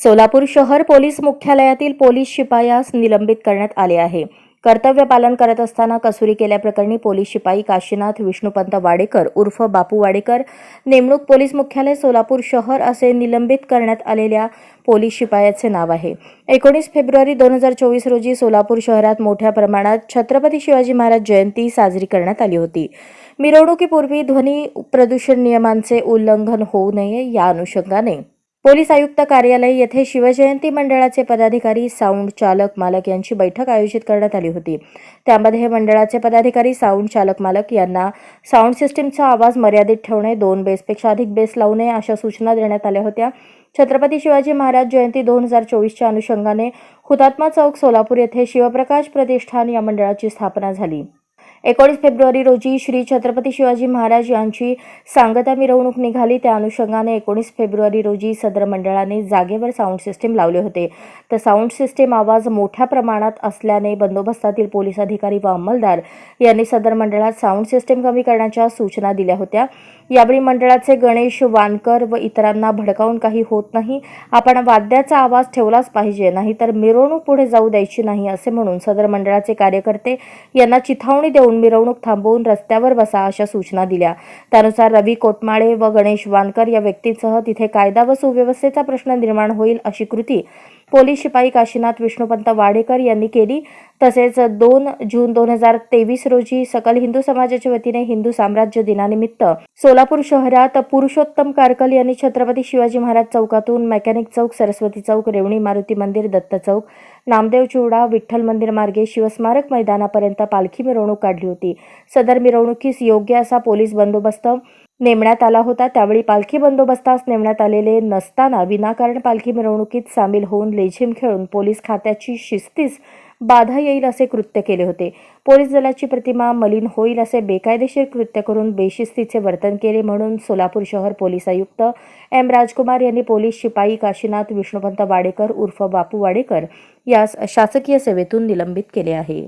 सोलापूर शहर पोलीस मुख्यालयातील पोलीस शिपायास निलंबित करण्यात आले आहे. कर्तव्य पालन करत असताना कसुरी केल्याप्रकरणी पोलीस शिपाई काशीनाथ विष्णुपंत वाडेकर उर्फ बापू वाडेकर नेमणूक पोलीस मुख्यालय सोलापूर शहर असे निलंबित करण्यात आलेल्या पोलीस शिपायाचे नाव आहे. एकोणीस फेब्रुवारी दोन हजार चोवीस रोजी सोलापूर शहरात मोठ्या प्रमाणात छत्रपती शिवाजी महाराज जयंती साजरी करण्यात आली होती. मिरवणुकीपूर्वी ध्वनी प्रदूषण नियमांचे उल्लंघन होऊ नये या अनुषंगाने पोलीस आयुक्त कार्यालय येथे शिवजयंती मंडळाचे पदाधिकारी साऊंड चालक मालक यांची बैठक आयोजित करण्यात आली होती. त्यामध्ये मंडळाचे पदाधिकारी साऊंड चालक मालक यांना साऊंड सिस्टीमचा आवाज मर्यादित ठेवणे दोन बेसपेक्षा अधिक बेस लावू नये अशा सूचना देण्यात आल्या होत्या. छत्रपती शिवाजी महाराज जयंती दोन हजार चोवीसच्या अनुषंगाने हुतात्मा चौक सोलापूर येथे शिवप्रकाश प्रतिष्ठान या मंडळाची स्थापना झाली. एकोणीस फेब्रुवारी रोजी श्री छत्रपती शिवाजी महाराज यांची सांगता मिरवणूक निघाली. त्या अनुषंगाने एकोणीस फेब्रुवारी रोजी सदर मंडळाने जागेवर साऊंड सिस्टीम लावले होते. तर साऊंड सिस्टीम आवाज मोठ्या प्रमाणात असल्याने बंदोबस्तातील पोलीस अधिकारी व अंमलदार यांनी सदर मंडळात साऊंड सिस्टीम कमी करण्याच्या सूचना दिल्या होत्या. यावेळी मंडळाचे गणेश वानकर व इतरांना भडकावून काही होत नाही. आपण वाद्याचा आवाज ठेवलाच पाहिजे नाहीतर मिरवणूक पुढे जाऊ द्यायची नाही असे म्हणून सदर मंडळाचे कार्यकर्ते यांना चिथावणी देऊन मिरवणूक थांबवून रस्त्यावर बसा अशा सूचना दिल्या. त्यानुसार रवी कोटमाळे व गणेश वानकर या व्यक्तींसह तिथे कायदा व सुव्यवस्थेचा प्रश्न निर्माण होईल अशी कृती पोलीस शिपाई काशीनाथ विष्णुपंत वाडेकर यांनी केली. तसेच दोन जून दोन हजार तेवीस रोजी सकल हिंदू समाजाच्या वतीने हिंदू साम्राज्य दिनानिमित्त सोलापूर शहरात पुरुषोत्तम कारकल यांनी छत्रपती शिवाजी महाराज चौकातून मेकॅनिक चौक सरस्वती चौक रेवणी मारुती मंदिर दत्त चौक नामदेव चिवडा विठ्ठल मंदिर मार्गे शिवस्मारक मैदानापर्यंत पालखी मिरवणूक काढली होती. सदर मिरवणुकीस योग्य असा पोलीस बंदोबस्त नेमण्यात आला होता. त्यावेळी पालखी बंदोबस्तास नेमण्यात आलेले नसताना विनाकारण पालखी मिरवणुकीत सामील होऊन लेझिम खेळून पोलीस खात्याची शिस्तीस बाधा येईल असे कृत्य केले होते. पोलीस दलाची प्रतिमा मलिन होईल असे बेकायदेशीर कृत्य करून बेशिस्तीचे वर्तन केले म्हणून सोलापूर शहर पोलीस आयुक्त एम. राजकुमार यांनी पोलीस शिपाई काशीनाथ विष्णुपंत वाडेकर उर्फ बापू वाडेकर यास शासकीय सेवेतून निलंबित केले आहे.